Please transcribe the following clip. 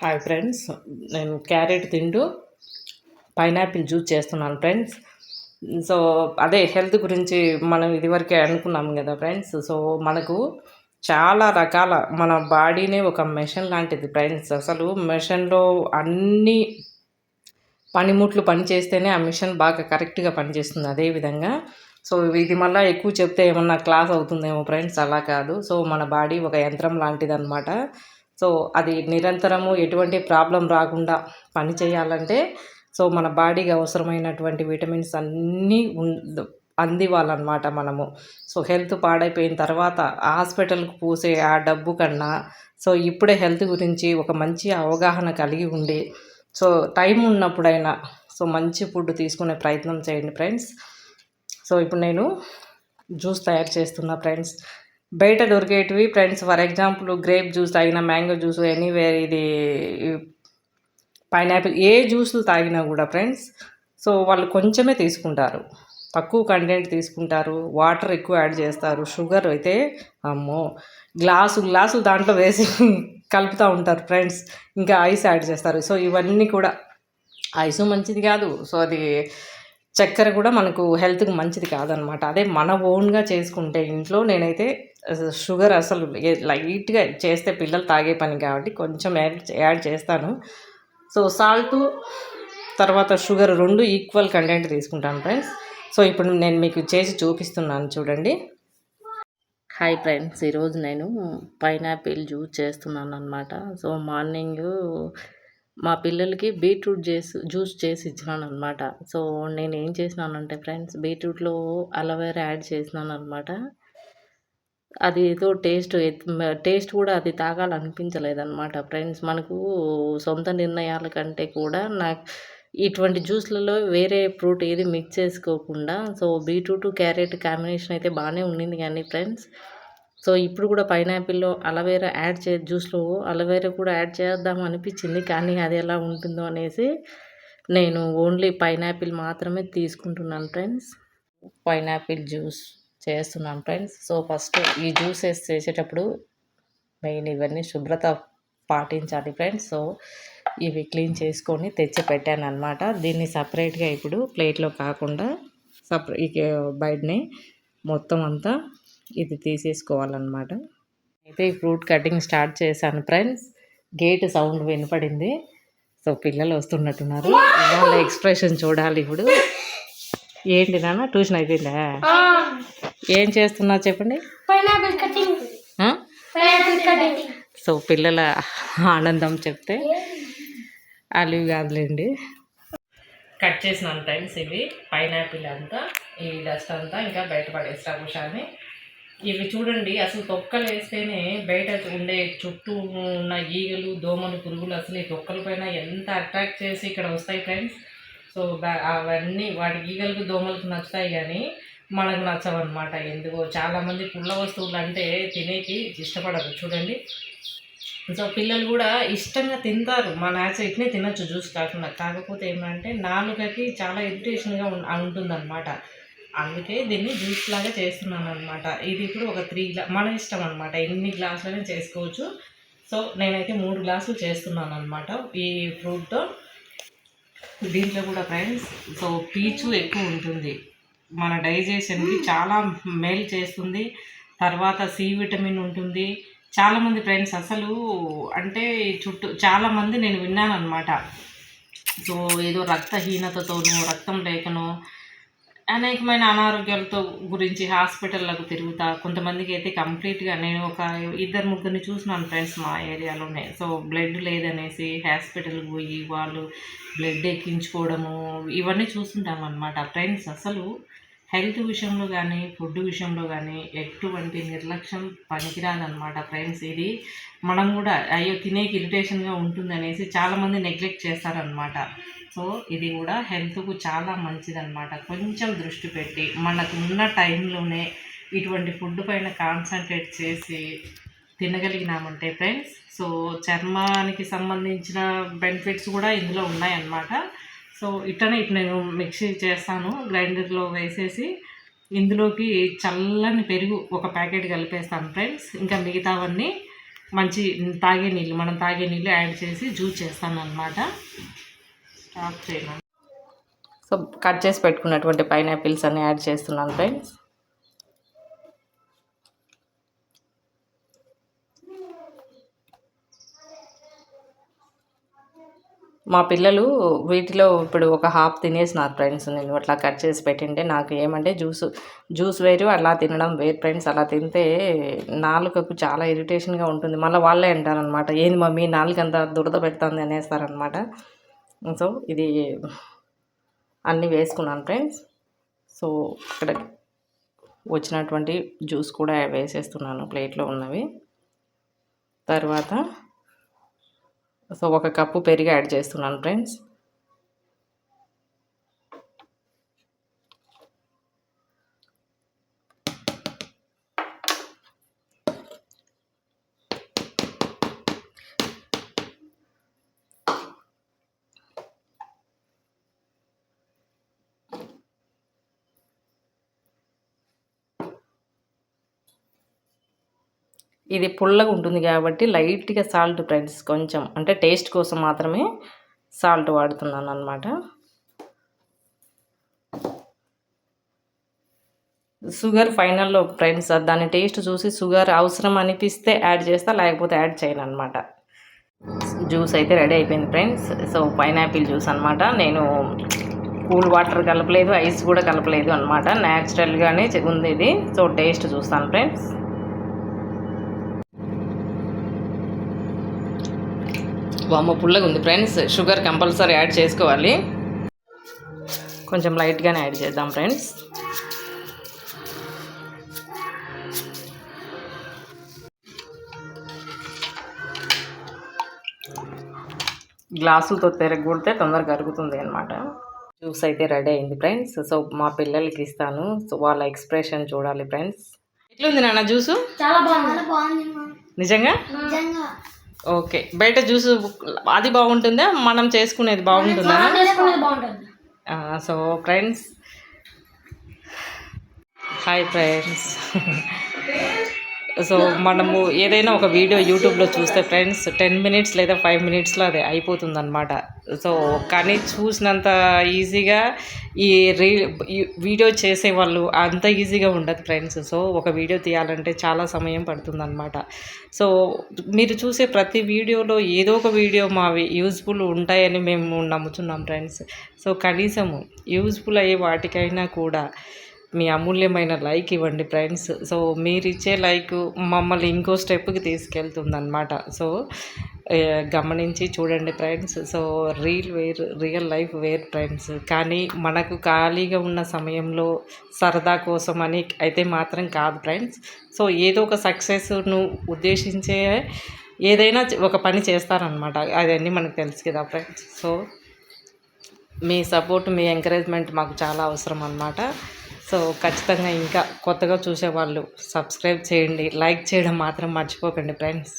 Hi friends నేను carrot తింటూ pineapple juice చేస్తున్నాను ఫ్రెండ్స్ సో అదే హెల్త్ గురించి మనం ఇదివరకే అనుకున్నాం కదా ఫ్రెండ్స్ సో మనకు చాలా రకాల మన బాడీనే ఒక మెషిన్ లాంటిది ఫ్రెండ్స్ అసలు మెషిన్లో అన్ని పనిముట్లు పనిచేస్తేనే ఆ మిషన్ బాగా కరెక్ట్గా పనిచేస్తుంది అదేవిధంగా సో ఇది మళ్ళీ ఎక్కువ చెప్తే ఏమన్నా క్లాస్ అవుతుందేమో ఫ్రెండ్స్ అలా కాదు. సో మన బాడీ ఒక యంత్రం లాంటిది అనమాట సో అది నిరంతరము ఎటువంటి ప్రాబ్లం రాకుండా పని చేయాలంటే సో మన బాడీకి అవసరమైనటువంటి విటమిన్స్ అన్నీ అందివ్వాలన్నమాట మనము. సో హెల్త్ పాడైపోయిన తర్వాత హాస్పిటల్కి పూసే ఆ డబ్బు కన్నా సో ఇప్పుడే హెల్త్ గురించి ఒక మంచి అవగాహన కలిగి ఉండి సో టైం ఉన్నప్పుడైనా సో మంచి ఫుడ్ తీసుకునే ప్రయత్నం చేయండి ఫ్రెండ్స్. సో ఇప్పుడు నేను జ్యూస్ తయారు చేస్తున్నా ఫ్రెండ్స్. బయట దొరికేటివి friends for example grape juice తాగిన మ్యాంగో జ్యూస్ ఎనీవేర్ ఇది పైనాపిల్ ఏ జ్యూసులు తాగినా కూడా ఫ్రెండ్స్ సో వాళ్ళు కొంచెమే తీసుకుంటారు. తక్కువ కంటెంట్ తీసుకుంటారు వాటర్ ఎక్కువ యాడ్ చేస్తారు షుగర్ అయితే అమ్మో గ్లాసు గ్లాసు దాంట్లో వేసి కలుపుతూ ఉంటారు ఫ్రెండ్స్ ఇంకా ఐస్ యాడ్ చేస్తారు. సో ఇవన్నీ కూడా ఐసు మంచిది కాదు సో అది చక్కెర కూడా మనకు హెల్త్కి మంచిది కాదనమాట. అదే మన ఓన్గా చేసుకుంటే ఇంట్లో నేనైతే షుగర్ అసలు లైట్గా చేస్తే పిల్లలు తాగే పని కాబట్టి కొంచెం యాడ్ యాడ్ చేస్తాను. సో సాల్ట్ తర్వాత షుగర్ రెండు ఈక్వల్ కంటెంట్ తీసుకుంటాను ఫ్రెండ్స్. సో ఇప్పుడు నేను మీకు చేసి చూపిస్తున్నాను చూడండి. హాయ్ ఫ్రెండ్స్ ఈరోజు నేను పైనాపిల్ జ్యూస్ చేస్తున్నాను అనమాట సో మార్నింగ్ మా పిల్లలకి బీట్రూట్ చేసి జ్యూస్ చేసి ఇచ్చినాను అనమాట సో నేను ఏం చేసినానంటే ఫ్రెండ్స్ బీట్రూట్లో అలోవేరా యాడ్ చేసినాను అనమాట అది ఏదో టేస్ట్ టేస్ట్ కూడా అది తాగాలనిపించలేదన్నమాట ఫ్రెండ్స్. మనకు సొంత నిర్ణయాల కంటే కూడా నాకు ఇటువంటి జ్యూస్లలో వేరే ఫ్రూట్ ఏది మిక్స్ చేసుకోకుండా సో బీట్రూట్ క్యారెట్ కాంబినేషన్ అయితే బాగానే ఉండింది కానీ ఫ్రెండ్స్. సో ఇప్పుడు కూడా పైనాపిల్లో అలవేరా యాడ్ చే జ్యూస్లో అలవేరా కూడా యాడ్ చేద్దాం అనిపించింది కానీ అది ఎలా ఉంటుందో అనేసి నేను ఓన్లీ పైనాపిల్ మాత్రమే తీసుకుంటున్నాను ఫ్రెండ్స్. Pineapple juice. చేస్తున్నాను ఫ్రెండ్స్. సో ఫస్ట్ ఈ జ్యూసెస్ చేసేటప్పుడు మెయిన్ ఇవన్నీ శుభ్రత పాటించాలి ఫ్రెండ్స్. సో ఇవి క్లీన్ చేసుకొని తెచ్చి పెట్టాను అనమాట దీన్ని సపరేట్గా ఇప్పుడు ప్లేట్లో కాకుండా సపరేట్ బయటని మొత్తం అంతా ఇది తీసేసుకోవాలన్నమాట. అయితే ఈ ఫ్రూట్ కటింగ్ స్టార్ట్ చేశాను ఫ్రెండ్స్. గేట్ సౌండ్ వినపడింది. సో పిల్లలు వస్తున్నట్టున్నారు. వాళ్ళ ఎక్స్ప్రెషన్ చూడాలి ఇప్పుడు. ఏంటి నాన్న? ట్యూషన్ అయిపోయిందా? ఏం చేస్తున్నా చెప్పండి? సో పిల్లల ఆనందం చెప్తే అలివి కాదులేండి కట్ చేసినాను ఫ్రెండ్స్ ఇవి పైనాపిల్ అంతా ఈ డస్ట్ అంతా ఇంకా బయట పడేస్తా ఇవి చూడండి అసలు తొక్కలు వేస్తేనే బయట ఉండే చుట్టూ ఉన్న ఈగలు దోమలు పురుగులు అసలు ఈ తొక్కల పైన ఎంత అట్రాక్ట్ చేసి ఇక్కడ వస్తాయి ఫ్రెండ్స్ సో అవన్నీ వాటి ఈగలకు దోమలకు నచ్చుతాయి కానీ మనకు నచ్చవన్నమాట. ఎందుకో చాలామంది పుల్ల వస్తువులు అంటే తినేకి ఇష్టపడరు. చూడండి. సో పిల్లలు కూడా ఇష్టంగా తింటారు. మా నాచ ఇట్నే తినచ్చు జ్యూస్ కాకుండా. కాకపోతే ఏమంటే నాలుగకి చాలా ఇరిటేషన్గా ఉంటుందన్నమాట. అందుకే దీన్ని జ్యూస్ లాగా చేస్తున్నాను అనమాట ఇది ఇప్పుడు ఒక త్రీ గ్లా మన ఇష్టం అనమాట ఎన్ని గ్లాసులైనా చేసుకోవచ్చు. సో నేనైతే మూడు గ్లాసులు చేస్తున్నాను అనమాట ఈ ఫ్రూట్తో. దీంట్లో కూడా ఫ్రెండ్స్ సో పీచు ఎక్కువ ఉంటుంది. మన డైజెషన్కి చాలా మేల్ చేస్తుంది. తర్వాత సి విటమిన్ ఉంటుంది. చాలామంది ఫ్రెండ్స్ అసలు అంటే చుట్టూ చాలామంది నేను విన్నాను అనమాట సో ఏదో రక్తహీనతతోనూ రక్తం లేకనో అనేకమైన అనారోగ్యాలతో గురించి హాస్పిటల్లకు తిరుగుతా కొంతమందికి అయితే కంప్లీట్గా నేను ఒక ఇద్దరు ముగ్గురిని చూసినాను ఫ్రెండ్స్ మా ఏరియాలోనే. సో బ్లడ్ లేదనేసి హాస్పిటల్కి పోయి వాళ్ళు బ్లడ్ ఎక్కించుకోవడము ఇవన్నీ చూస్తుంటాం అనమాట ఫ్రెండ్స్ అసలు హెల్త్ విషయంలో కానీ ఫుడ్ విషయంలో కానీ ఎటువంటి నిర్లక్ష్యం పనికిరాదనమాట ఫ్రెండ్స్. ఇది మనం కూడా అయ్యో తినేకి ఇరిటేషన్గా ఉంటుంది అనేసి చాలామంది నెగ్లెక్ట్ చేస్తారనమాట సో ఇది కూడా హెల్త్కు చాలా మంచిదనమాట కొంచెం దృష్టి పెట్టి మనకు ఉన్న టైంలోనే ఇటువంటి ఫుడ్ పైన కాన్సన్ట్రేట్ చేసి తినగలిగినామంటే ఫ్రెండ్స్ సో చర్మానికి సంబంధించిన బెనిఫిట్స్ కూడా ఇందులో ఉన్నాయన్నమాట. సో ఇట్లనే ఇటు నేను మిక్సీ చేస్తాను గ్రైండర్లో వేసేసి ఇందులోకి చల్లని పెరుగు ఒక ప్యాకెట్ కలిపేస్తాను ఫ్రెండ్స్. ఇంకా మిగతావన్నీ మంచి తాగే నీళ్ళు మనం తాగే నీళ్ళు యాడ్ చేసి జ్యూస్ చేస్తాను అనమాట స్టాప్ చేయను? సో కట్ చేసి పెట్టుకున్నటువంటి పైనాపిల్స్ అన్ని యాడ్ చేస్తున్నాను ఫ్రెండ్స్. మా పిల్లలు వీటిలో ఇప్పుడు ఒక హాఫ్ తినేసినారు ఫ్రెండ్స్ నేను అట్లా కట్ చేసి పెట్టింటే నాకు ఏమంటే జ్యూస్ జ్యూస్ వేరు అలా తినడం వేరు ఫ్రెండ్స్. అలా తింటే నాలుకకు చాలా ఇరిటేషన్గా ఉంటుంది. మళ్ళీ వాళ్ళే అంటారనమాట ఏంది మమ్మీ నాలుగు అంత దురద పెడుతుంది అనేస్తారనమాట సో ఇది అన్నీ వేసుకున్నాను ఫ్రెండ్స్. సో ఇక్కడ వచ్చినటువంటి జ్యూస్ కూడా వేసేస్తున్నాను ప్లేట్లో ఉన్నవి. తర్వాత సో ఒక కప్పు పెరిగి యాడ్ చేస్తున్నాను ఫ్రెండ్స్. ఇది పుల్లగా ఉంటుంది కాబట్టి లైట్గా సాల్ట్ ఫ్రెండ్స్ కొంచెం అంటే టేస్ట్ కోసం మాత్రమే సాల్ట్ వాడుతున్నాను అనమాట షుగర్ ఫైనల్లో ఫ్రెండ్స్ దాని టేస్ట్ చూసి షుగర్ అవసరం అనిపిస్తే యాడ్ చేస్తా లేకపోతే యాడ్ చేయను అనమాట జ్యూస్ అయితే రెడీ అయిపోయింది ఫ్రెండ్స్. సో పైనాపిల్ జ్యూస్ అనమాట నేను కూల్ వాటర్ కలపలేదు ఐస్ కూడా కలపలేదు అనమాట న్యాచురల్గానే ఉంది ఇది. సో టేస్ట్ చూస్తాను ఫ్రెండ్స్. వామ్మ పుల్లగా ఉంది. ఫ్రెండ్స్ షుగర్ కంపల్సరీ యాడ్ చేసుకోవాలి. కొంచెం లైట్గానే యాడ్ చేద్దాం ఫ్రెండ్స్ గ్లాసులతో తిరగకూడితే తొందరగా కరుగుతుంది అనమాట జ్యూస్ అయితే రెడీ అయింది ఫ్రెండ్స్ సో మా పిల్లలకి ఇస్తాను. సో వాళ్ళ ఎక్స్ప్రెషన్ చూడాలి ఫ్రెండ్స్ ఎట్లుంది నాన్న జ్యూసు చాలా బాగుంది. నిజంగా. ఓకే. బయట జ్యూస్ అది బాగుంటుందా? మనం చేసుకునేది బాగుంటుందా? So friends. Hi friends. So మనము ఏదైనా ఒక వీడియో యూట్యూబ్లో చూస్తే ఫ్రెండ్స్ టెన్ మినిట్స్ లేదా ఫైవ్ మినిట్స్లో అది అయిపోతుందన్నమాట. సో కానీ చూసినంత ఈజీగా ఈ రీ వీడియో చేసే వాళ్ళు అంత ఈజీగా ఉండదు ఫ్రెండ్స్ సో ఒక వీడియో తీయాలంటే చాలా సమయం పడుతుందన్నమాట. సో మీరు చూసే ప్రతి వీడియోలో ఏదో ఒక వీడియో మావి యూజ్ఫుల్ ఉంటాయని మేము నమ్ముతున్నాం ఫ్రెండ్స్ సో కనీసము యూజ్ఫుల్ అయ్యే వాటికైనా కూడా మీ అమూల్యమైన లైక్ ఇవ్వండి ఫ్రెండ్స్. సో మీరు ఇచ్చే లైక్ మమ్మల్ని ఇంకో స్టెప్కి తీసుకెళ్తుందన్నమాట. సో గమనించి చూడండి ఫ్రెండ్స్. సో రీల్ వేర్ రియల్ లైఫ్ వేర్ ఫ్రెండ్స్. కానీ మనకు ఖాళీగా ఉన్న సమయంలో సరదా కోసం అని అయితే మాత్రం కాదు ఫ్రెండ్స్. సో ఏదో ఒక సక్సెస్ను ఉద్దేశించే ఏదైనా ఒక పని చేస్తారనమాట అవన్నీ మనకు తెలుసు కదా ఫ్రెండ్స్. సో మీ సపోర్ట్ మీ ఎంకరేజ్మెంట్ మాకు చాలా అవసరం అనమాట సో ఖచ్చితంగా ఇంకా కొత్తగా చూసేవాళ్ళు సబ్స్క్రైబ్ చేయండి. లైక్ చేయడం మాత్రం మర్చిపోకండి ఫ్రెండ్స్